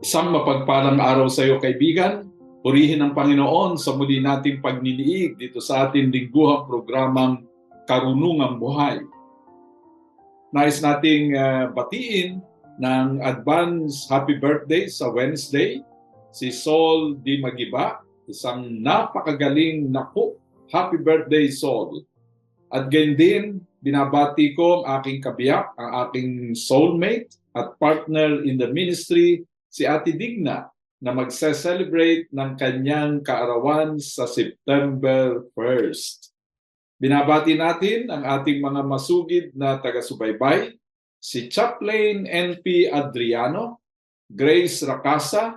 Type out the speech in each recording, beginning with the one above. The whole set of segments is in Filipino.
Isang mapagpalang araw sa iyo kaibigan. Purihin ang Panginoon sa muli nating pagniniig dito sa ating lingguhang programang Karunungang Buhay. Nais nating uh, batiin ng advance happy birthday sa Wednesday si Sol Di Magiba, isang napakagaling naku. Happy birthday Sol. At gayon din, binabati ko ang aking kabiyak, ang aking soulmate at partner in the ministry, si Ate Digna na magse-celebrate ng kanyang kaarawan sa September 1st. Binabati natin ang ating mga masugid na taga-subaybay, si Chaplain NP Adriano, Grace Racasa,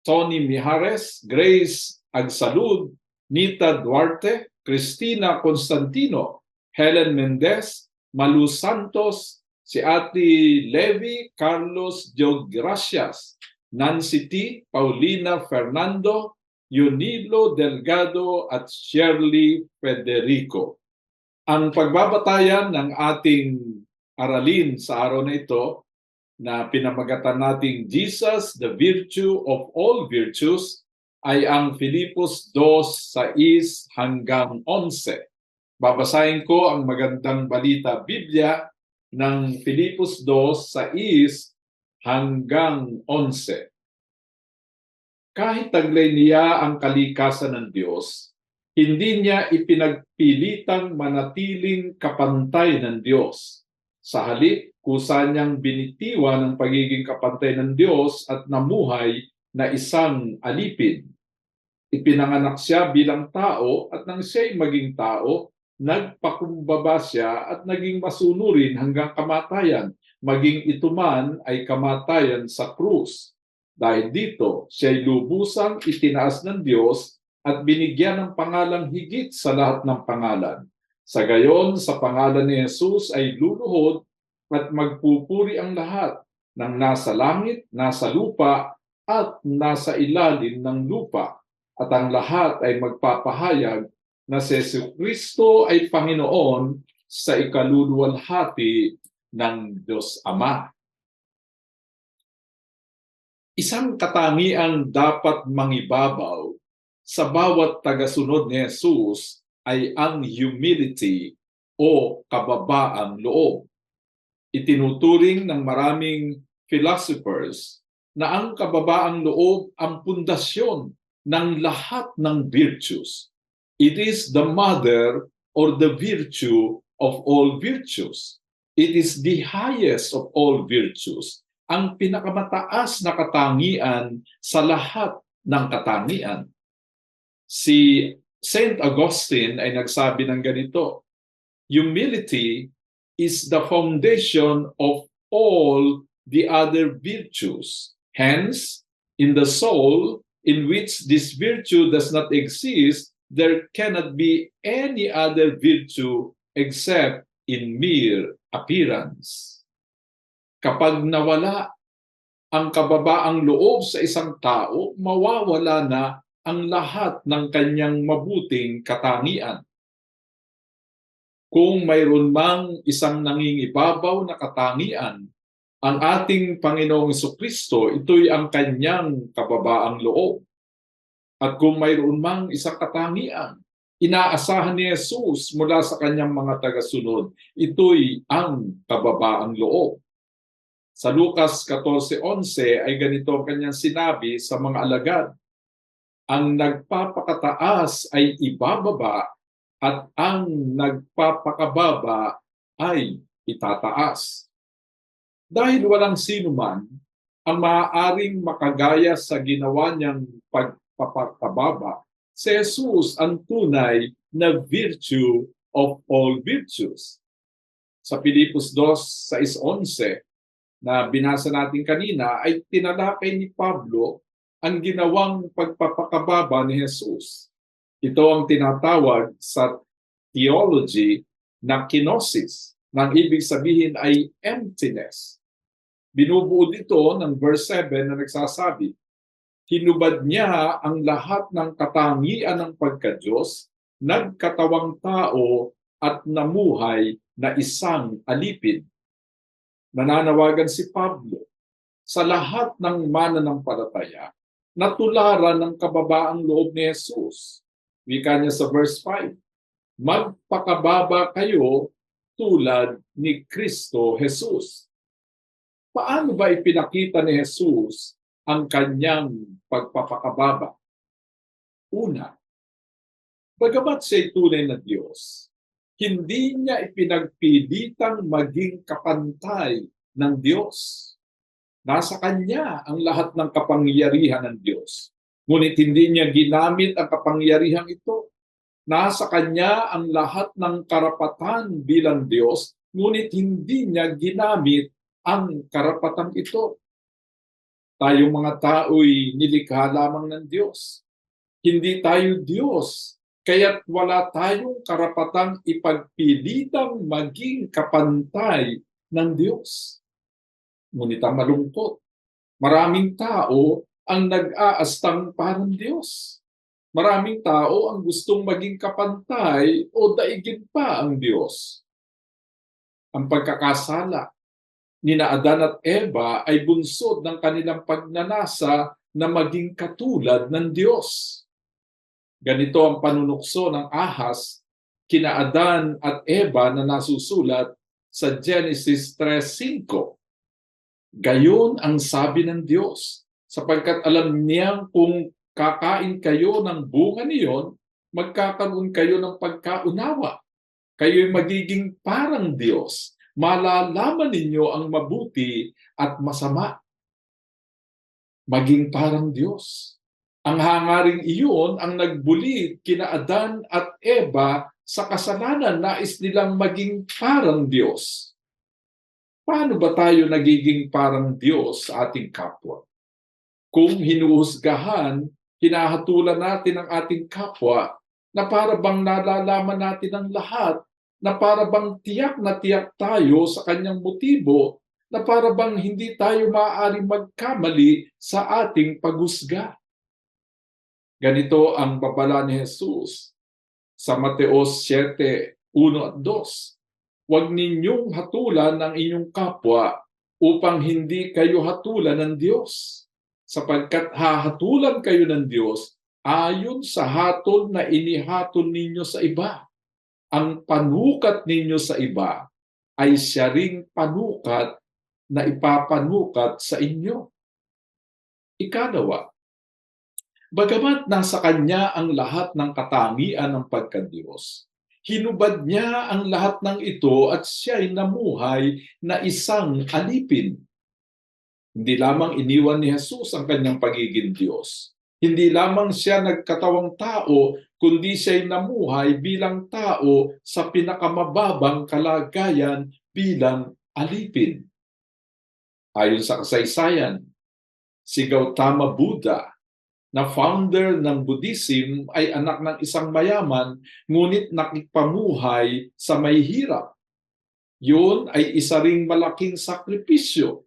Tony Mijares, Grace Agsalud, Nita Duarte, Cristina Constantino, Helen Mendez, Malu Santos, si Ate Levi Carlos Diogracias, Nancy T, Paulina Fernando, Yunilo Delgado at Shirley Federico. Ang pagbabatayan ng ating aralin sa araw na ito na pinamagatan nating Jesus, the virtue of all virtues, ay ang Filipos 2, 6 hanggang 11. Babasahin ko ang magandang balita Biblia ng Filipos 2, 6 hanggang 11. Kahit taglay niya ang kalikasan ng Diyos, hindi niya ipinagpilitang manatiling kapantay ng Diyos. Sa halip, kusa niyang binitiwan ang pagiging kapantay ng Diyos at namuhay na isang alipin. Ipinanganak siya bilang tao at nang siya'y maging tao, nagpakumbaba siya at naging masunurin hanggang kamatayan, maging ito man ay kamatayan sa krus. Dahil dito, siya'y lubusang itinaas ng Diyos at binigyan ng pangalang higit sa lahat ng pangalan. Sa gayon, sa pangalan ni Jesus ay luluhod at magpupuri ang lahat ng nasa langit, nasa lupa, at nasa ilalim ng lupa. At ang lahat ay magpapahayag na si Kristo ay Panginoon sa ikaluluwalhati ng Diyos Ama. Isang katangiang dapat mangibabaw sa bawat tagasunod ni Jesus ay ang humility o kababaang loob. Itinuturing ng maraming philosophers na ang kababaang loob ang pundasyon ng lahat ng virtues. It is the mother or the virtue of all virtues. It is the highest of all virtues. Ang pinakamataas na katangian sa lahat ng katangian. Si Saint Augustine ay nagsabi ng ganito, Humility is the foundation of all the other virtues. Hence, in the soul in which this virtue does not exist, there cannot be any other virtue except in mere appearance. Kapag nawala ang kababaang loob sa isang tao, mawawala na ang lahat ng kanyang mabuting katangian. Kung mayroon mang isang nangingibabaw na katangian, ang ating Panginoong Kristo, ito'y ang kanyang kababaang loob. At kung mayroon mang isang katangian, inaasahan ni Jesus mula sa kanyang mga tagasunod, ito'y ang kababaang loob. Sa Lucas 14.11 ay ganito ang kanyang sinabi sa mga alagad. Ang nagpapakataas ay ibababa at ang nagpapakababa ay itataas. Dahil walang sino man ang maaaring makagaya sa ginawa niyang pagpapakababa, si Jesus ang tunay na virtue of all virtues. Sa Pilipos 2, 6.11 na binasa natin kanina ay tinalakay ni Pablo ang ginawang pagpapakababa ni Jesus. Ito ang tinatawag sa theology na kenosis, nang ibig sabihin ay emptiness. Binubuo dito ng verse 7 na nagsasabi, Hinubad niya ang lahat ng katangian ng pagkadyos, nagkatawang tao at namuhay na isang alipin. Nananawagan si Pablo sa lahat ng mananampalataya na tularan ng kababaang loob ni Jesus. Wika niya sa verse 5, Magpakababa kayo tulad ni Kristo Jesus. Paano ba ipinakita ni Jesus ang kanyang pagpapakababa? Una, bagamat siya'y tunay na Diyos, hindi niya ipinagpilitang maging kapantay ng Diyos. Nasa Kanya ang lahat ng kapangyarihan ng Diyos. Ngunit hindi niya ginamit ang kapangyarihan ito. Nasa Kanya ang lahat ng karapatan bilang Diyos, ngunit hindi niya ginamit ang karapatan ito. Tayong mga tao'y nilikha lamang ng Diyos. Hindi tayo Diyos, kaya't wala tayong karapatang ipagpilitang maging kapantay ng Diyos. Ngunit ang malungkot, maraming tao ang nag-aastang parang Diyos. Maraming tao ang gustong maging kapantay o daigin pa ang Diyos. Ang pagkakasala ni na Adan at Eva ay bunsod ng kanilang pagnanasa na maging katulad ng Diyos. Ganito ang panunukso ng ahas kina Adan at Eva na nasusulat sa Genesis 3.5. Gayon ang sabi ng Diyos, sapagkat alam niyang kung kakain kayo ng bunga niyon, magkakaroon kayo ng pagkaunawa. Kayo'y magiging parang Diyos. Malalaman ninyo ang mabuti at masama. Maging parang Diyos. Ang hangaring iyon ang nagbulit kina Adan at Eva sa kasalanan nais nilang maging parang Diyos. Paano ba tayo nagiging parang Diyos sa ating kapwa? Kung hinuhusgahan, hinahatulan natin ang ating kapwa na para bang nalalaman natin ang lahat, na para bang tiyak na tiyak tayo sa kanyang motibo, na para bang hindi tayo maaaring magkamali sa ating paghusga. Ganito ang babala ni Jesus sa Mateos 7, 1 at 2. Huwag ninyong hatulan ang inyong kapwa upang hindi kayo hatulan ng Diyos. Sapagkat hahatulan kayo ng Diyos ayon sa hatol na inihatol ninyo sa iba. Ang panukat ninyo sa iba ay siya ring panukat na ipapanukat sa inyo. Ikalawa, Bagamat nasa kanya ang lahat ng katangian ng pagkadiyos, hinubad niya ang lahat ng ito at siya'y namuhay na isang alipin. Hindi lamang iniwan ni Jesus ang kanyang pagiging Diyos. Hindi lamang siya nagkatawang tao, kundi siya'y namuhay bilang tao sa pinakamababang kalagayan bilang alipin. Ayon sa kasaysayan, si Gautama Buddha na founder ng Buddhism ay anak ng isang mayaman ngunit nakipamuhay sa may hirap. Yun ay isa ring malaking sakripisyo.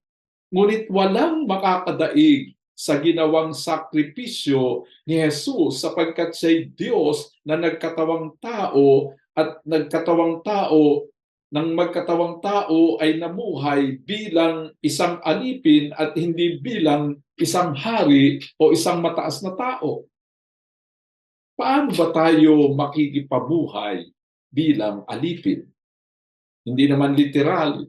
Ngunit walang makakadaig sa ginawang sakripisyo ni Jesus sapagkat siya'y Diyos na nagkatawang tao at nagkatawang tao ng magkatawang tao ay namuhay bilang isang alipin at hindi bilang isang hari o isang mataas na tao. Paano ba tayo makikipabuhay bilang alipin? Hindi naman literal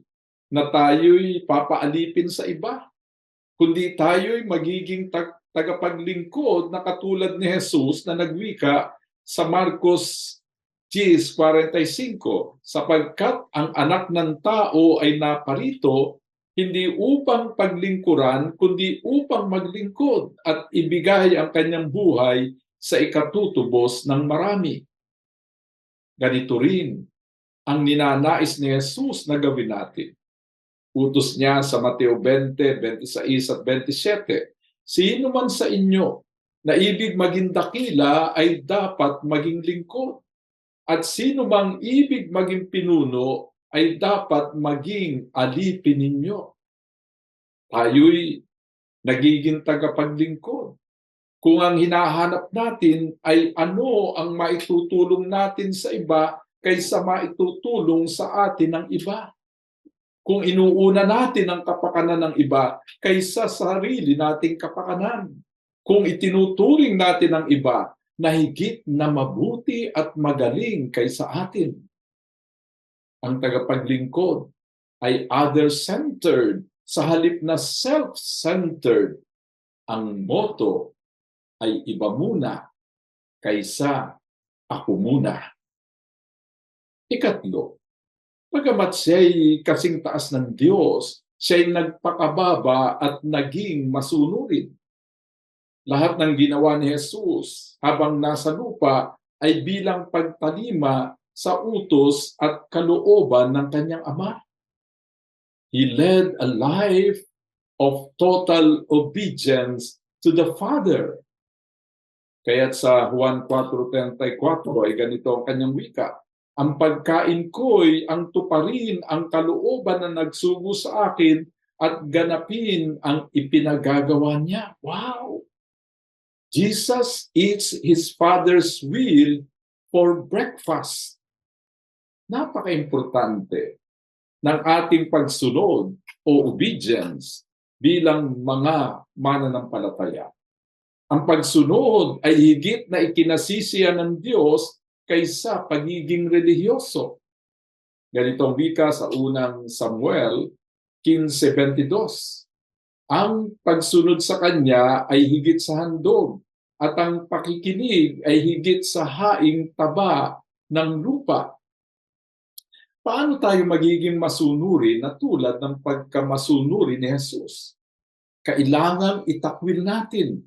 na tayo'y papaalipin sa iba, kundi tayo'y magiging tag- tagapaglingkod na katulad ni Jesus na nagwika sa Marcos 10.45 sapagkat ang anak ng tao ay naparito hindi upang paglingkuran kundi upang maglingkod at ibigay ang kanyang buhay sa ikatutubos ng marami. Ganito rin ang ninanais ni Jesus na gawin natin. Utos niya sa Mateo 20, 26 at 27, Sino man sa inyo na ibig maging dakila ay dapat maging lingkod. At sino mang ibig maging pinuno ay dapat maging alipin ninyo. Tayo'y nagiging tagapaglingkod. Kung ang hinahanap natin ay ano ang maitutulong natin sa iba kaysa maitutulong sa atin ng iba. Kung inuuna natin ang kapakanan ng iba kaysa sa sarili nating kapakanan. Kung itinuturing natin ang iba na higit na mabuti at magaling kaysa atin. Ang tagapaglingkod ay other-centered sa halip na self-centered. Ang motto ay iba muna kaysa ako muna. Ikatlo, pagamat siya'y kasing taas ng Diyos, siya'y nagpakababa at naging masunurin. Lahat ng ginawa ni Jesus habang nasa lupa ay bilang pagtalima sa utos at kalooban ng kanyang ama. He led a life of total obedience to the Father. Kaya't sa Juan 4.34 ay ganito ang kanyang wika. Ang pagkain ko'y ang tuparin ang kalooban na nagsugo sa akin at ganapin ang ipinagagawa niya. Wow! Jesus eats His Father's will for breakfast. Napaka-importante ng ating pagsunod o obedience bilang mga mananampalataya. Ang pagsunod ay higit na ikinasisiya ng Diyos kaysa pagiging relihiyoso. Ganito ang wika sa unang Samuel 15.22. Ang pagsunod sa Kanya ay higit sa handog at ang pakikinig ay higit sa haing taba ng lupa. Paano tayo magiging masunuri na tulad ng pagkamasunuri ni Jesus? Kailangang itakwil natin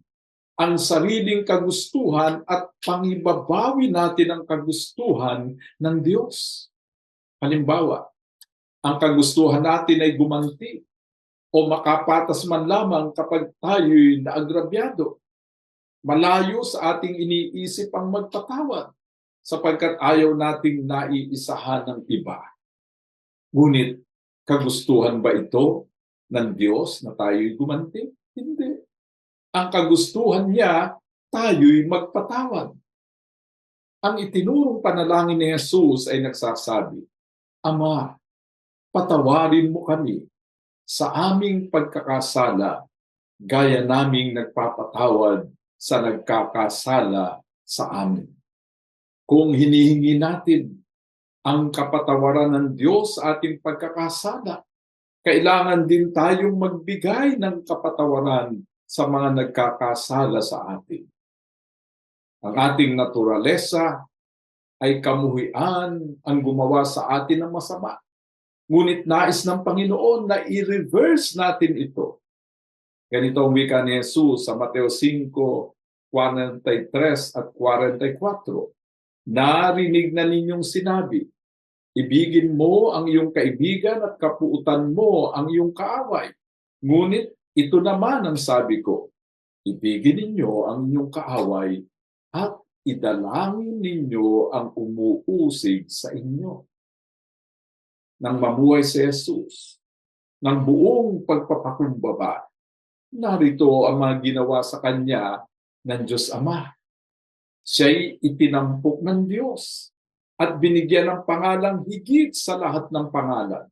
ang sariling kagustuhan at pangibabawi natin ang kagustuhan ng Diyos. Halimbawa, ang kagustuhan natin ay gumanti o makapatas man lamang kapag tayo'y naagrabyado. Malayo sa ating iniisip ang magpatawad sapagkat ayaw nating naiisahan ng iba. Ngunit kagustuhan ba ito ng Diyos na tayo'y gumanti? Hindi ang kagustuhan niya, tayo'y magpatawad. Ang itinurong panalangin ni Jesus ay nagsasabi, Ama, patawarin mo kami sa aming pagkakasala, gaya naming nagpapatawad sa nagkakasala sa amin. Kung hinihingi natin ang kapatawaran ng Diyos sa ating pagkakasala, kailangan din tayong magbigay ng kapatawaran sa mga nagkakasala sa atin. Ang ating naturalesa ay kamuhian ang gumawa sa atin ng masama. Ngunit nais ng Panginoon na i-reverse natin ito. Ganito ang wika ni Jesus sa Mateo 5, 43 at 44. Narinig na ninyong sinabi, Ibigin mo ang iyong kaibigan at kapuutan mo ang iyong kaaway. Ngunit ito naman ang sabi ko, ibigin ninyo ang inyong kaaway at idalangin ninyo ang umuusig sa inyo. Nang mamuhay si Jesus, ng buong pagpapakumbaba, narito ang mga ginawa sa Kanya ng Diyos Ama. Siya'y itinampok ng Diyos at binigyan ng pangalang higit sa lahat ng pangalan.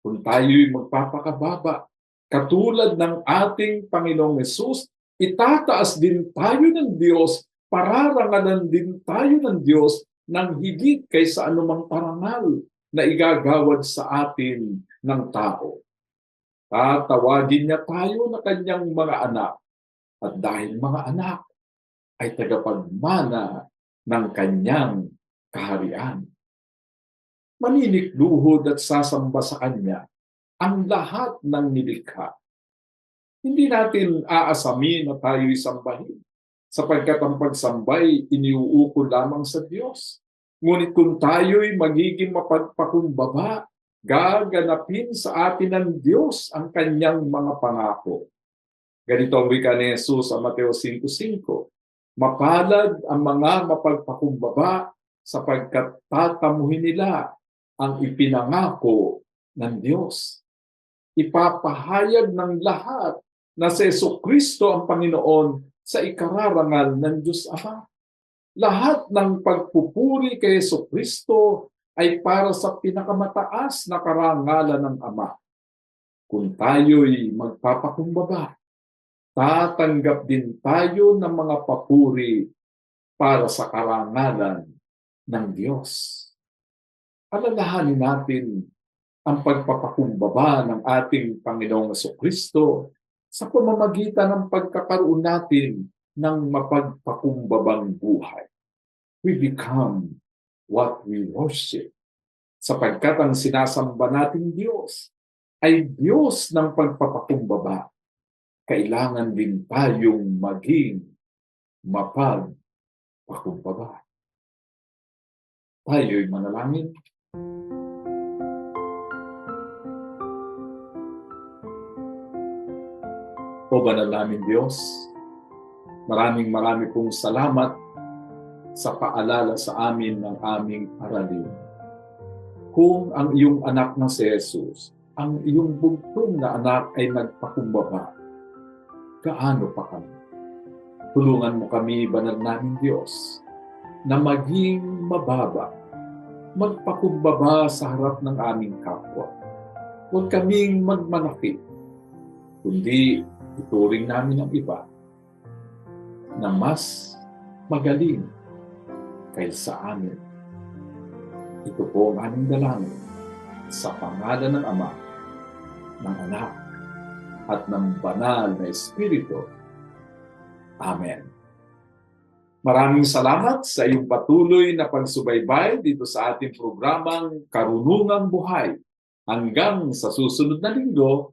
Kung tayo'y magpapakababa, katulad ng ating Panginoong Yesus, itataas din tayo ng Diyos, pararangalan din tayo ng Diyos ng higit kaysa anumang parangal na igagawad sa atin ng tao. Tatawagin niya tayo na kanyang mga anak at dahil mga anak ay tagapagmana ng kanyang kaharian. Maninikluhod at sasamba sa kanya ang lahat ng nilikha. Hindi natin aasamin na tayo'y sambahin sapagkat ang pagsambay iniuukol lamang sa Diyos. Ngunit kung tayo'y magiging mapagpakumbaba, gaganapin sa atin ng Diyos ang kanyang mga pangako. Ganito ang wika ni Jesus sa Mateo 5.5. Mapalad ang mga mapagpakumbaba sapagkat tatamuhin nila ang ipinangako ng Diyos. Ipapahayag ng lahat na si Yeso Kristo ang Panginoon sa ikararangal ng Diyos Ama. Lahat ng pagpupuri kay Yeso Kristo ay para sa pinakamataas na karangalan ng Ama. Kung tayo'y magpapakumbaba, tatanggap din tayo ng mga papuri para sa karangalan ng Diyos. Alalahanin natin ang pagpapakumbaba ng ating Panginoong Kristo sa pamamagitan ng pagkakaroon natin ng mapagpakumbabang buhay. We become what we worship. Sapagkat ang sinasamba nating Diyos ay Diyos ng pagpapakumbaba. Kailangan din tayong maging mapagpakumbaba. Tayo'y manalangin. O banal namin Diyos, maraming marami pong salamat sa paalala sa amin ng aming aralin. Kung ang iyong anak na si Jesus, ang iyong bugtong na anak ay nagpakumbaba, gaano pa kami? Tulungan mo kami, banal namin Diyos, na maging mababa, magpakumbaba sa harap ng aming kapwa. Huwag kaming magmanakit, kundi ituring namin ang iba na mas magaling kaysa amin. Ito po ang aming dalangin sa pangalan ng Ama, ng Anak, at ng Banal na Espiritu. Amen. Maraming salamat sa iyong patuloy na pagsubaybay dito sa ating programang Karunungang Buhay. Hanggang sa susunod na linggo,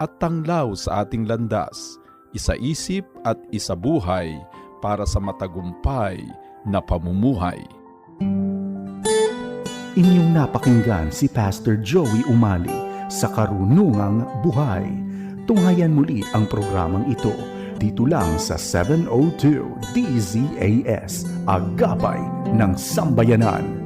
at tanglaw sa ating landas, isa isip at isa buhay para sa matagumpay na pamumuhay. Inyong napakinggan si Pastor Joey Umali sa Karunungang Buhay. Tunghayan muli ang programang ito dito lang sa 702 DZAS, Agapay ng Sambayanan.